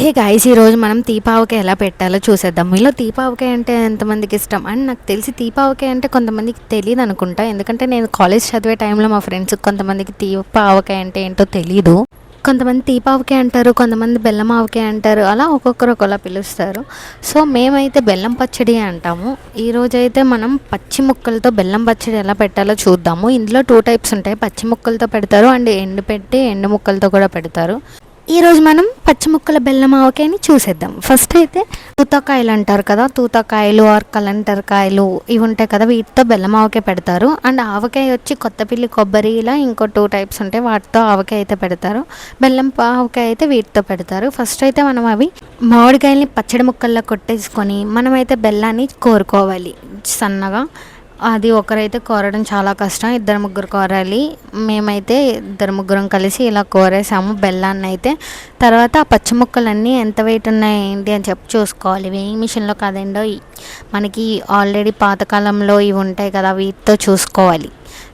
ఏ guys ఈరోజు మనం తీపావకాయ ఎలా పెట్టాలో చూసేద్దాం. మీలో తీపావకాయ అంటే ఎంతమందికి ఇష్టం? అండ్ నాకు తెలిసి తీపావకాయ అంటే కొంతమందికి తెలియదు అనుకుంటా. ఎందుకంటే నేను కాలేజ్ చదివే టైంలో మా ఫ్రెండ్స్ కొంతమందికి తీపావకాయ అంటే ఏంటో తెలీదు. కొంతమంది తీపావకాయ అంటారు కొంతమంది బెల్లం ఆవకాయ అంటారు అలా ఒక్కొక్కరు ఒకలా పిలుస్తారు. సో మేమైతే బెల్లం పచ్చడి అంటాము. ఈ రోజైతే మనం పచ్చి ముక్కలతో బెల్లం పచ్చడి ఎలా పెట్టాలో చూద్దాము. ఇందులో టూ టైప్స్ ఉంటాయి. పచ్చి ముక్కలతో పెడతారు అండ్ ఎండు పెట్టి ఎండు ముక్కలతో కూడా పెడతారు. ఈరోజు మనం పచ్చి ముక్కల బెల్లం ఆవకాయని చూసేద్దాం. ఫస్ట్ అయితే తూతకాయలు అంటారు కదా తూతకాయలు ఆర్ కలంటర్ కాయలు ఇవి ఉంటాయి కదా వీటితో బెల్లం ఆవకాయ పెడతారు. అండ్ ఆవకాయ వచ్చి కొత్తపిల్లి కొబ్బరి ఇలా ఇంకో టూ టైప్స్ ఉంటాయి వాటితో ఆవకాయ అయితే పెడతారు. బెల్లం ఆవకాయ అయితే వీటితో పెడతారు. ఫస్ట్ అయితే మనం అవి మామిడికాయల్ని పచ్చడి ముక్కల్లో కొట్టేసుకొని మనమైతే బెల్లాన్ని కోరుకోవాలి సన్నగా. అది ఒకరైతే కోరడం చాలా కష్టం ఇద్దరు ముగ్గురు కోరాలి. మేమైతే ఇద్దరు ముగ్గురం కలిసి ఇలా కోరేసాము బెల్లాన్ని అయితే తర్వాత ఆ పచ్చి ముక్కలన్నీ ఎంత వెయిట్ ఉన్నాయి ఏంటి అని చెప్పి చూసుకోవాలి. వేయి మిషన్లో కాదండో మనకి ఆల్రెడీ పాతకాలంలో ఇవి ఉంటాయి కదా వీటితో చూసుకోవాలి.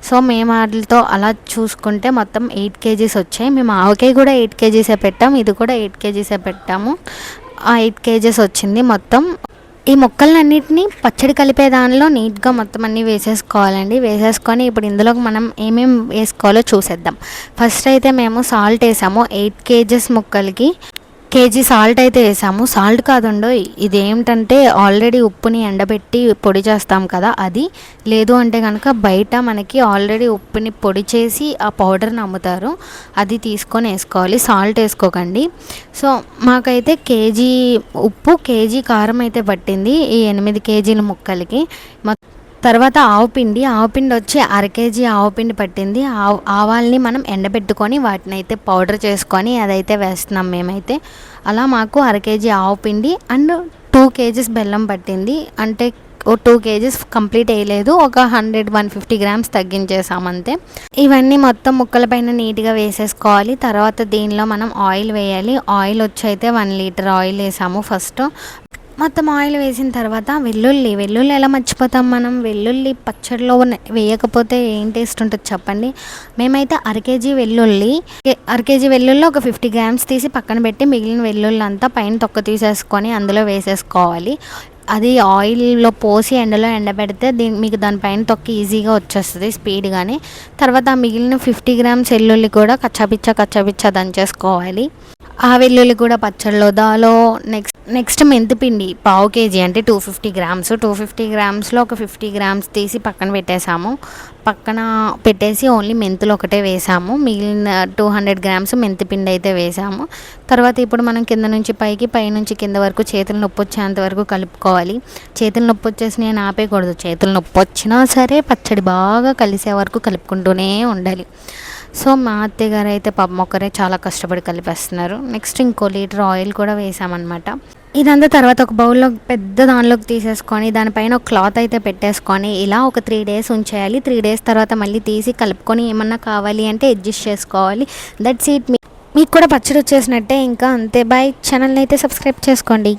సో మేము వాటితో అలా చూసుకుంటే మొత్తం ఎయిట్ కేజీస్ వచ్చాయి. మేము ఆవకాయ కూడా ఎయిట్ కేజీసే పెట్టాము ఇది కూడా ఎయిట్ కేజీసే పెట్టాము. ఆ ఎయిట్ కేజీస్ వచ్చింది మొత్తం. ఈ మొక్కలన్నిటిని పచ్చడి కలిపే దానిలో నీట్గా మొత్తం అన్నీ వేసేసుకోవాలండి. వేసేసుకొని ఇప్పుడు ఇందులోకి మనం ఏమేమి వేసుకోవాలో చూసేద్దాం. ఫస్ట్ అయితే మేము సాల్ట్ వేసాము. ఎయిట్ కేజెస్ ముక్కలకి కేజీ సాల్ట్ అయితే వేసాము. సాల్ట్ కాదండో ఇదేమిటంటే ఆల్రెడీ ఉప్పుని ఎండబెట్టి పొడి చేస్తాం కదా అది లేదు అంటే కనుక బయట మనకి ఆల్రెడీ ఉప్పుని పొడి చేసి ఆ పౌడర్ని అమ్ముతారు అది తీసుకొని వేసుకోవాలి. సాల్ట్ వేసుకోకండి. సో మాకైతే కేజీ ఉప్పు కేజీ కారం అయితే పట్టింది ఈ ఎనిమిది కేజీల ముక్కలకి. తర్వాత ఆవుపిండి ఆవుపిండి వచ్చి అర కేజీ ఆవుపిండి పట్టింది. ఆవు ఆవాల్ని మనం ఎండబెట్టుకొని వాటిని అయితే పౌడర్ చేసుకొని అదైతే వేస్తున్నాం మేమైతే. అలా మాకు అర కేజీ ఆవుపిండి అండ్ టూ కేజీస్ బెల్లం పట్టింది. అంటే ఓ టూ కేజీస్ కంప్లీట్ వేయలేదు. ఒక హండ్రెడ్ వన్ ఫిఫ్టీ గ్రామ్స్ తగ్గించేసామంతే. ఇవన్నీ మొత్తం ముక్కల పైన నీట్గా వేసేసుకోవాలి. తర్వాత దీనిలో మనం ఆయిల్ వేయాలి. ఆయిల్ వచ్చి అయితే వన్ లీటర్ ఆయిల్ వేసాము ఫస్ట్. మొత్తం ఆయిల్ వేసిన తర్వాత వెల్లుల్లి వెల్లుల్లి ఎలా మర్చిపోతాం మనం? వెల్లుల్లి పచ్చడిలో వేయకపోతే ఏం టేస్ట్ ఉంటుంది చెప్పండి? మేమైతే అర కేజీ వెల్లుల్లి అర కేజీ వెల్లుల్లి ఒక ఫిఫ్టీ గ్రామ్స్ తీసి పక్కన పెట్టి మిగిలిన వెల్లుల్లి అంతా పైన తొక్క తీసేసుకొని అందులో వేసేసుకోవాలి. అది ఆయిల్లో పోసి ఎండలో ఎండబెడితే దీని మీకు దానిపైన తొక్క ఈజీగా వచ్చేస్తుంది స్పీడ్గానే తర్వాత ఆ మిగిలిన ఫిఫ్టీ గ్రామ్స్ వెల్లుల్లి కూడా కచ్చాపిచ్చ కచ్చాపిచ్చ దంచేసుకోవాలి. ఆ వెల్లుల్లి కూడా పచ్చళ్ళు దాలో నెక్స్ట్ నెక్స్ట్ మెంతిపిండి పావు కేజీ అంటే two fifty grams. Two fifty గ్రామ్స్లో ఒక ఫిఫ్టీ గ్రామ్స్ తీసి పక్కన పెట్టేసాము పక్కన పెట్టేసి ఓన్లీ మెంతులు ఒకటే వేసాము. మిగిలిన టూ హండ్రెడ్ గ్రామ్స్ మెంతిపిండి అయితే వేసాము. తర్వాత ఇప్పుడు మనం కింద నుంచి పైకి పై నుంచి కింద వరకు చేతులు నొప్పి వచ్చేంత వరకు కలుపుకోవాలి చేతులు నొప్పి వచ్చేసి నేను ఆపేయకూడదు. చేతులు నొప్పి వచ్చినా సరే పచ్చడి బాగా కలిసే వరకు కలుపుకుంటూనే ఉండాలి. సో మా అత్తయ్య గారు అయితే పాపం ఒకరే చాలా కష్టపడి కలిపేస్తున్నారు. నెక్స్ట్ ఇంకో లీటర్ ఆయిల్ కూడా వేసామన్నమాట. ఇదంతా తర్వాత ఒక బౌల్లో పెద్ద దానిలోకి తీసేసుకొని దానిపైన ఒక క్లాత్ అయితే పెట్టేసుకొని ఇలా ఒక త్రీ డేస్ ఉంచేయాలి. త్రీ డేస్ తర్వాత మళ్ళీ తీసి కలుపుకొని ఏమన్నా కావాలి అంటే అడ్జస్ట్ చేసుకోవాలి. దట్స్ ఇట్ మీకు కూడా పచ్చడి వచ్చేసినట్టే ఇంకా అంతే. బాయ్ ఛానల్ని అయితే సబ్స్క్రైబ్ చేసుకోండి.